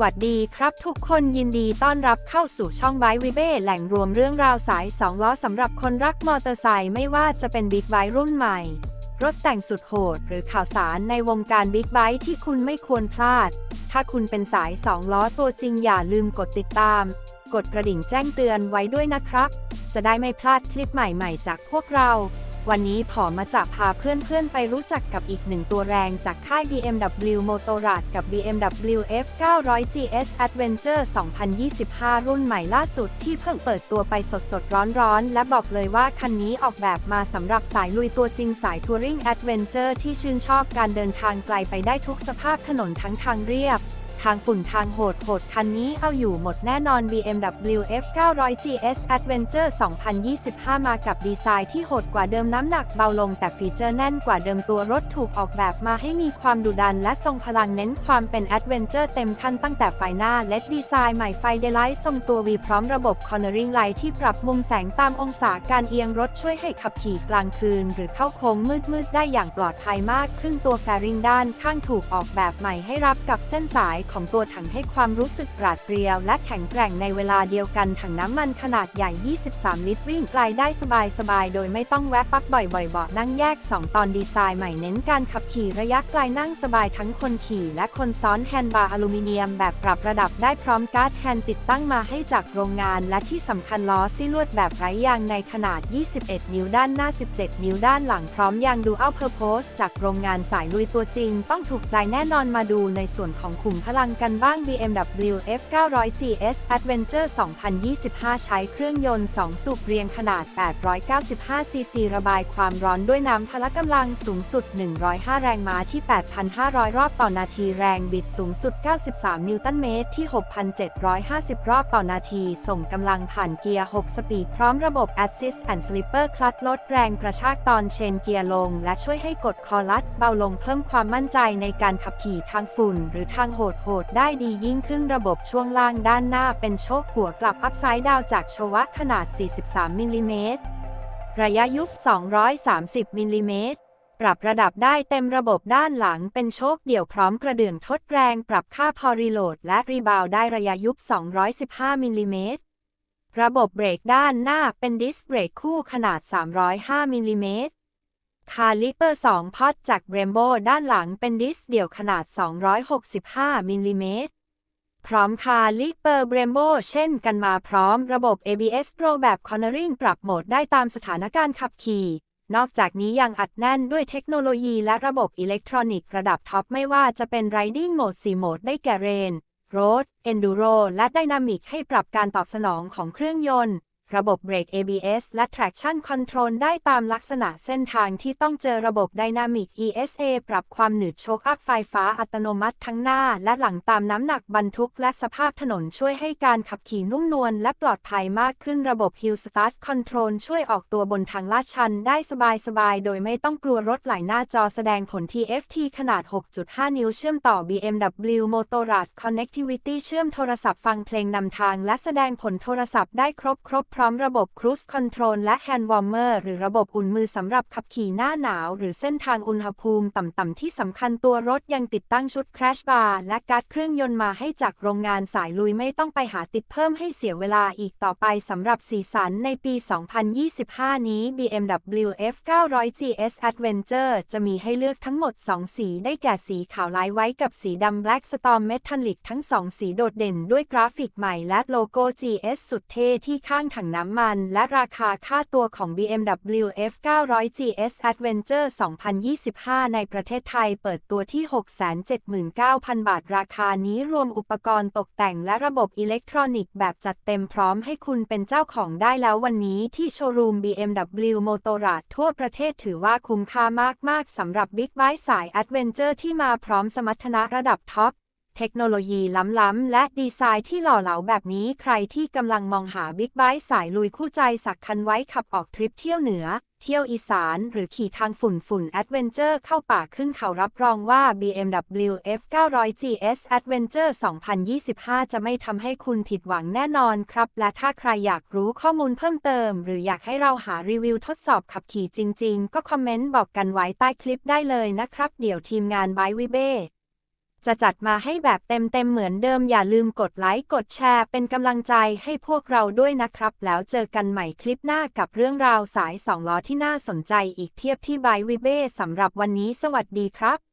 สวัสดีครับทุกคนยินดีต้อนรับเข้าสู่ช่องไบวิเบ้แหล่งรวมเรื่องราวสาย 2 ล้อสำหรับคนรักมอเตอร์ไซค์ไม่ว่าจะเป็นบิ๊กไบค์รุ่นใหม่ รถแต่งสุดโหด หรือข่าวสารในวงการบิ๊กไบค์ที่คุณไม่ควรพลาด ถ้าคุณเป็นสาย 2 ล้อตัวจริงอย่าลืมกดติดตาม กดกระดิ่งแจ้งเตือนไว้ด้วยนะครับ จะได้ไม่พลาดคลิปใหม่ๆ จากพวกเรา วันนี้ผอมาจะพาเพื่อนๆ ไปรู้จักกับอีกหนึ่งตัวแรงจากค่าย BMW Motorrad กับ BMW F900 GS Adventure 2025 รุ่นใหม่ล่าสุดที่เพิ่งเปิดตัวไปสดๆ ร้อนๆ และบอกเลยว่าคันนี้ออกแบบมาสำหรับสายลุยตัวจริงสายทัวริง Adventure ที่ชื่นชอบการเดินทางไกลไปได้ทุกสภาพถนนทั้งทางเรียบ ทางฝุ่นทางโหดโหดคันนี้เอาอยู่หมดแน่นอน BMW F900 GS Adventure 2025 มากับดีไซน์ที่โหดกว่าเดิมน้ำหนักเบาลงแต่ฟีเจอร์แน่นกว่าเดิมตัวรถถูกออกแบบมาให้มีความดุดันและทรงพลังเน้นความเป็น Adventure เต็มขั้นตั้งแต่ไฟหน้าเลดดีไซน์ใหม่ไฟเดลไลท์ทรงตัววีพร้อมระบบ Cornering Light ที่ปรับมุมแสงตามองศาการเอียงรถช่วยให้ขับขี่กลางคืน หรือเข้าโค้งมืดๆได้อย่างปลอดภัยมากขึ้นตัวแฟริงด้านข้างถูกออกแบบใหม่ให้รับกับเส้นสายของตัวถังให้ความรู้สึกปราดเปรียวและแข็งแกร่งในเวลาเดียวกันถังน้ำมันขนาดใหญ่ 23 ลิตรวิ่งไกลได้สบายๆ โดยไม่ต้องแวะปักบ่อยๆเบาะนั่งแยก 2 ตอนดีไซน์ใหม่เน้นการขับขี่ระยะไกลนั่งสบายทั้งคนขี่และคนซ้อนแฮนด์บาร์อลูมิเนียมแบบปรับระดับได้พร้อมการ์ดแฮนด์ติดตั้งมาให้จากโรงงาน และที่สำคัญล้อซี่ลวดแบบไร้ยางในขนาด 21 นิ้วด้านหน้า 17 นิ้วด้านหลังพร้อมยางดูอัลเพอร์โพสจากโรงงานสายลุยตัวจริง ต้องถูกใจแน่นอนมาดูในส่วนของขุมพลังดังกันบ้าง BMW F900 GS Adventure 2025 ใช้เครื่องยนต์ 2 สูบเรียงขนาด 895 ซีซีระบายความร้อนด้วยน้ำพละกำลังสูงสุด 105 แรงม้าที่ 8,500 รอบต่อนาทีแรงบิดสูงสุด 93 นิวตันเมตรที่ 6,750 รอบต่อนาที ส่งกำลังผ่านเกียร์ 6 สปีด พร้อมระบบ Assist and Slipper Clutch ลดแรงกระชากตอนเชนเกียร์ลง และช่วยให้กดคอลัดเบาลงเพิ่มความมั่นใจในการขับขี่ทางฝุ่นหรือทางโหดๆได้ดียิ่งขึ้นระบบช่วงล่างด้านหน้าเป็นโชคหัวกลับอัพไซด์ดาวจากโชวะขนาด 43มิลลิเมตรระยะยุบ 230มิลลิเมตรปรับระดับได้เต็มระบบด้านหลังเป็นโชคเดี่ยวพร้อมกระเดื่องทดแรงปรับค่าพอรีโหลดและรีบาวได้ระยะยุบ 215มิลลิเมตรระบบเบรกด้านหน้าเป็นดิสเบรกคู่ขนาด 305มิลลิเมตร คาลิเปอร์ 2 พอดจากเรมโบด้านหลังเป็นดิสเดี่ยวขนาด 265มิลลิเมตรพร้อมคาลิเปอร์เบรมโบเช่นกันมาพร้อมระบบ ABS Pro แบบ Cornering ปรับโหมดได้ตามสถานการณ์ขับขี่ นอกจากนี้ยังอัดแน่นด้วยเทคโนโลยีและระบบอิเล็กทรอนิกส์ระดับท็อปไม่ว่าจะเป็น Riding Mode 4โหมดได้แก่ Rain Road Enduro และ Dynamic ให้ปรับการตอบสนองของเครื่องยนต์ ระบบเบรก ABS และ Traction Control ได้ตามลักษณะเส้นทางที่ต้องเจอระบบ Dynamic ESA ปรับความหนืดโชคอัพไฟฟ้าอัตโนมัติทั้งหน้าและหลังตามน้ำหนักบรรทุกและสภาพถนนช่วยให้การขับขี่นุ่มนวลและปลอดภัยมากขึ้นระบบ Hill Start Control ช่วยออกตัวบนทางลาดชันได้สบายๆ โดยไม่ต้องกลัวรถไหลหน้าจอแสดงผล TFT ขนาด 6.5 นิ้วเชื่อมต่อ BMW Motorrad Connectivity เชื่อมโทรศัพท์ฟังเพลงนำทางและแสดงผลโทรศัพท์ได้ครบครบร้อมระบบ Cruise Control และ Hand Warmer หรือระบบอุ่นมือสำหรับขับขี่หน้าหนาว หรือเส้นทางอุณหภูมิต่ำ ๆ ที่สำคัญตัวรถยังติดตั้งชุด Crash Bar และการ์ดเครื่องยนต์มาให้จากโรงงานสายลุยไม่ต้องไปหาติดเพิ่มให้เสียเวลาอีกต่อไปสำหรับสีสันในปี 2025 นี้ BMW F900 GS Adventure จะมีให้เลือกทั้งหมด 2 สี ได้แก่สีขาวลายไว้กับสีดำ Black Storm Metallic ทั้ง 2 สีโดดเด่นด้วยกราฟิกใหม่และโลโก้ GS สุดเท่ที่ข้างถังน้ำมัน และราคาค่าตัวของ BMW F900 GS Adventure 2025 ในประเทศไทยเปิดตัวที่ 679,000 บาท ราคานี้รวมอุปกรณ์ตกแต่งและระบบอิเล็กทรอนิกส์แบบจัดเต็มพร้อมให้คุณเป็นเจ้าของได้แล้ววันนี้ที่โชว์รูม BMW Motorrad ทั่วประเทศถือว่าคุ้มค่ามากๆสำหรับบิ๊กไบค์สาย Adventure ที่มาพร้อมสมรรถนะระดับท็อป เทคโนโลยีล้ำๆ และดีไซน์ที่หล่อเหลาแบบนี้ใครที่กำลังมองหาบิ๊กไบค์สายลุยคู่ใจสักคันไว้ขับออกทริปเที่ยวเหนือ เที่ยวอีสานหรือขี่ทางฝุ่นฝุ่นแอดเวนเจอร์เข้าป่าขึ้นเขารับรองว่า BMW F900 GS Adventure 2025 จะไม่ทำให้คุณผิดหวังแน่นอนครับ และถ้าใครอยากรู้ข้อมูลเพิ่มเติม หรืออยากให้เราหารีวิวทดสอบขับขี่จริง ๆ ก็คอมเมนต์บอกกันไว้ใต้คลิปได้เลยนะครับ เดี๋ยวทีมงานไบวิเบ้ จะจัดมาให้แบบเต็มๆเหมือนเดิมอย่าลืมกดไลค์กดแชร์เป็นกำลังใจให้พวกเราด้วยนะครับ แล้วเจอกันใหม่คลิปหน้ากับเรื่องราวสายสองล้อที่น่าสนใจอีกเทียบที่ไบวิเบ้สำหรับวันนี้สวัสดีครับ